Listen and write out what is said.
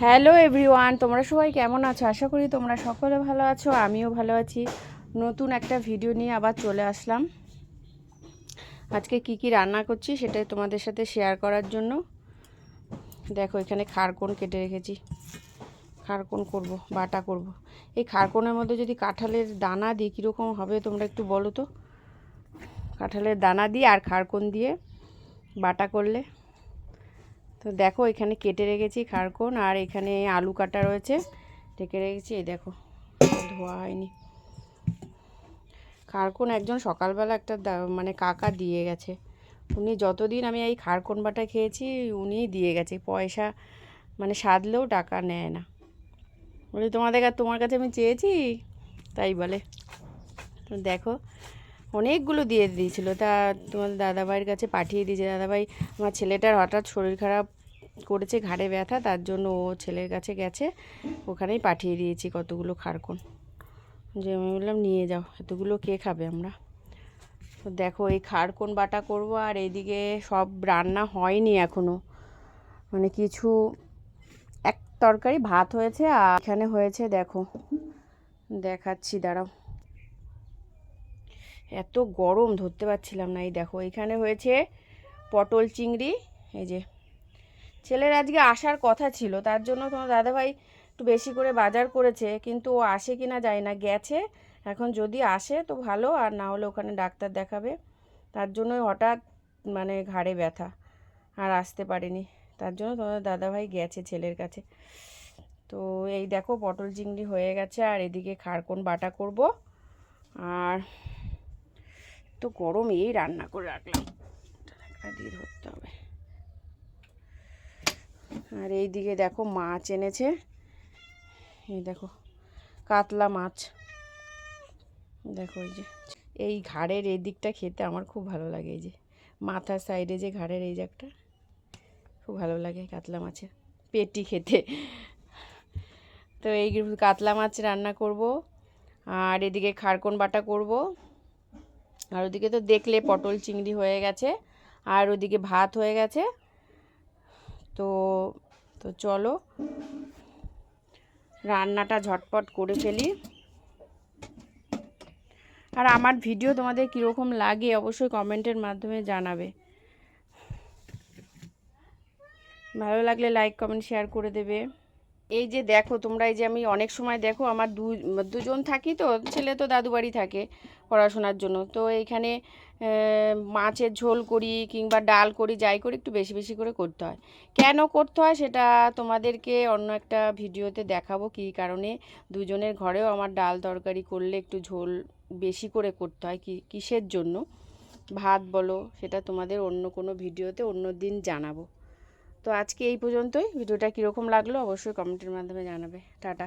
Hello everyone, তোমরা সবাই কেমন আছো? আশা করি তোমরা সকলে ভালো আছো, আমিও ভালো আছি। নতুন একটা ভিডিও নিয়ে আবার চলে আসলাম। আজকে কি কি রান্না করছি সেটাই তোমাদের সাথে শেয়ার করার জন্য। দেখো, এখানে খারকোন কেটে রেখেছি। খারকোন করব, বাটা করব। এই খারকোনের মধ্যে যদি কাঁঠালের দানা দিই কীরকম হবে তোমরা একটু বলো তো? কাঁঠালের দানা দিয়ে আর খারকোন দিয়ে বাটা করলে তো দেখো এখানে কেটে রেখেছি খারকোন আর এখানে আলু কাটা রয়েছে। ঢেকে রেখেছি, এই দেখো ধোয়া হয়নি খারকোন একজন সকালবেলা একটা মানে কাকা দিয়ে গেছে। উনি যতদিন আমি এই খারকোন বাটা খেয়েছি উনিই দিয়ে গেছে। পয়সা মানে সাধলেও টাকা নেয় না। বলি, তোমাদের তোমার কাছে আমি চেয়েছি? তাই বলে। তো দেখো অনেকগুলো দিয়ে দিয়েছিল। তা তোমার দাদাভাইয়ের কাছে পাঠিয়ে দিয়েছে। দাদাভাই, আমার ছেলেটার হঠাৎ শরীর খারাপ করেছে, ঘাড়ে ব্যথা, তার জন্য ও ছেলের কাছে গেছে। ওখানেই পাঠিয়ে দিয়েছি কতগুলো খারকোন। যে আমি বললাম, নিয়ে যাও, এতগুলো কে খাবে আমরা? তো দেখো, এই খারকোন বাটা করব আর এইদিকে সব রান্না হয়নি এখনও মানে কিছু, এক তরকারি ভাত হয়েছে আর এখানে হয়েছে, দেখো, দেখাচ্ছি, দাঁড়াও। এত গরম, ধরতে পারছিলাম না। এই দেখো, এখানে হয়েছে পটল চিংড়ি। এই যে, ছেলের আজকে আসার কথা ছিল, তার জন্য তোমার দাদাভাই একটু বেশি করে বাজার করেছে, কিন্তু ও আসে কি না যায় না, গেছে। এখন যদি আসে তো ভালো, আর না হলে ওখানে ডাক্তার দেখাবে। তার জন্যই হঠাৎ মানে ঘাড়ে ব্যথা, আর আসতে পারেনি। তার জন্য তোমার দাদাভাই গেছে ছেলের কাছে। তো এই দেখো, পটল চিংড়ি হয়ে গেছে, আর এদিকে খারকোন বাটা করব। আর তো গরম এই রান্না করে রাখলাম। ধরতে হবে। আর এই দিকে দেখো মাছ এনেছে। এই দেখো, কাতলা মাছ। দেখো এই যে, এই ঘাড়ের এই দিকটা খেতে আমার খুব ভালো লাগে এই যে। মাথার সাইডে যে ঘাড়ের এই জায়গাটা খুব ভালো লাগে কাতলা মাছের পেটি খেতে। তো এই কাতলা মাছ রান্না করব, আর এদিকে খারকোন বাটা করব। আর ওদিকে তো দেখলে পটল চিংড়ি হয়ে গেছে, আর ওদিকে ভাত হয়ে গেছে। তো তো চলো, রান্নাটা ঝটপট করে ফেলি। আর আমার ভিডিও তোমাদের কীরকম লাগে অবশ্যই কমেন্টের মাধ্যমে জানাবে। ভালো লাগলে লাইক, কমেন্ট, শেয়ার করে দেবে। এই যে দেখো, তোমরা এই যে আমি অনেক সময় দেখো আমার দু, দুজন থাকি তো, ছেলে তো দাদু বাড়ি থাকে পড়াশোনার জন্য। তো এইখানে মাছের ঝোল করি কিংবা ডাল করি, যাই করি, একটু বেশি বেশি করে করতে হয়। কেন করতে হয় সেটা তোমাদেরকে অন্য একটা ভিডিওতে দেখাবো কী কারণে দুজনের ঘরেও আমার ডাল তরকারি করলে একটু ঝোল বেশি করে করতে হয় কি, কিসের জন্য? ভাত বলো, সেটা তোমাদের অন্য কোনো ভিডিওতে অন্য দিন জানাব। তো আজকে এই পর্যন্তই। ভিডিওটা কীরকম লাগল অবশ্যই কমেন্টের মাধ্যমে জানাবে। টাটা।